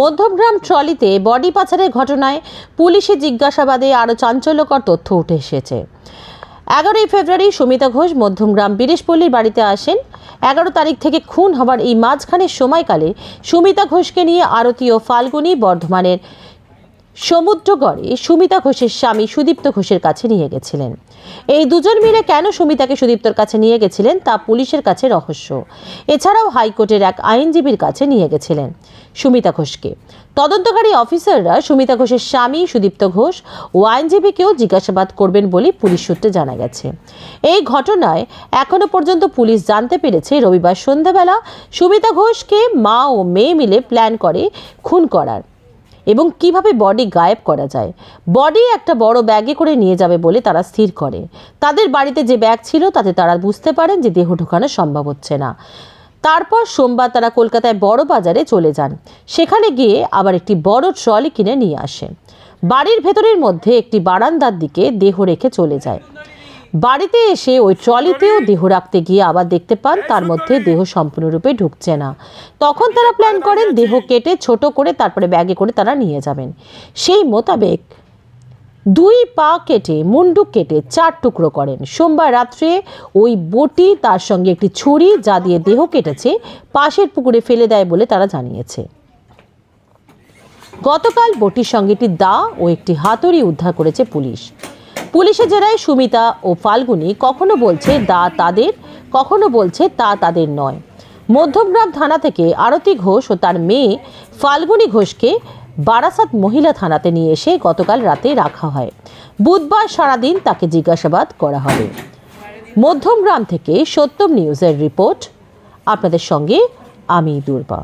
Madhyamgram ট্রলিতে body পাচারের ঘটনায় পুলিশি জিজ্ঞাসাবাদে আরও চাঞ্চল্যকর তথ্য উঠে এসেছে। এগারোই ফেব্রুয়ারি সুমিতা ঘোষ মধ্যমগ্রাম বীরেশপল্লীর বাড়িতে আসেন। এগারো তারিখ থেকে খুন হবার এই মাঝখানের সময়কালে সুমিতা ঘোষকে নিয়ে আরতি ও ফাল্গুনী বর্ধমানের সমুদ্রগড়ে সুমিতা ঘোষের স্বামী সুদীপ্ত ঘোষের কাছে নিয়ে গেছিলেন। এই দুজন মিলে কেন সুমিতাকে সুদীপ্তর কাছে নিয়ে গেছিলেন তা পুলিশের কাছে রহস্য। এছাড়াও হাইকোর্টের এক আইনজীবীর কাছে নিয়ে গেছিলেন সুমিতা ঘোষকে। তদন্তকারী অফিসাররা সুমিতা ঘোষের স্বামী সুদীপ্ত ঘোষ ও আইনজীবীকেও জিজ্ঞাসাবাদ করবেন বলে পুলিশ সূত্রে জানা গেছে। এই ঘটনায় এখনও পর্যন্ত পুলিশ জানতে পেরেছে রবিবার সন্ধ্যাবেলা সুমিতা ঘোষকে মা ও মেয়ে মিলে প্ল্যান করে খুন করার। এবং কীভাবে বডি গায়েব করা যায়। বডি একটা বড় ব্যাগে করে নিয়ে যাবে বলে তারা স্থির করে। তাদের বাড়িতে যে ব্যাগ ছিল, তাতে তারা বুঝতে পারেন যে দেহ ঢোকানো সম্ভব হচ্ছে না। তারপর সোমবার তারা কলকাতায় বড় বাজারে চলে যান। সেখানে গিয়ে আবার একটি বড় ট্রলি কিনে নিয়ে আসে। বাড়ির ভেতরের মধ্যে একটি বারান্দার দিকে দেহ রেখে চলে যায়। বাড়িতে এসে ওই ট্রলিতেও দেহ রাখতে গিয়ে আবার দেখতে পান, তার মধ্যে দেহ সম্পূর্ণরূপে ঢুকছে না। তখন তারা প্ল্যান করেন দেহ কেটে ছোট করে তারপরে ব্যাগে করে তারা নিয়ে যাবেন। সেই মোতাবেক দুই পা কেটে মুন্ডুক কেটে চার টুকরো করেন। সোমবার রাত্রে ওই বটি, তার সঙ্গে একটি ছুরি যা দিয়ে দেহ কেটেছে, পাশের পুকুরে ফেলে দেয় বলে তারা জানিয়েছে। গতকাল বটির সঙ্গে একটি দা ও একটি হাতুড়ি উদ্ধার করেছে পুলিশ। পুলিশের জেরায় সুমিতা ও ফাল্গুনি কখনো বলছে দা তাদের, কখনো বলছে তা তাদের নয়। মধ্যমগ্রাম থানা থেকে আরতি ঘোষ ও তার মেয়ে ফাল্গুনি ঘোষকে বারাসাত মহিলা থানাতে নিয়ে এসে গতকাল রাতে রাখা হয়। বুধবার সারাদিন তাকে জিজ্ঞাসাবাদ করা হবে। মধ্যমগ্রাম থেকে সত্যম নিউজের রিপোর্ট। আপনাদের সঙ্গে আমি দুর্বা।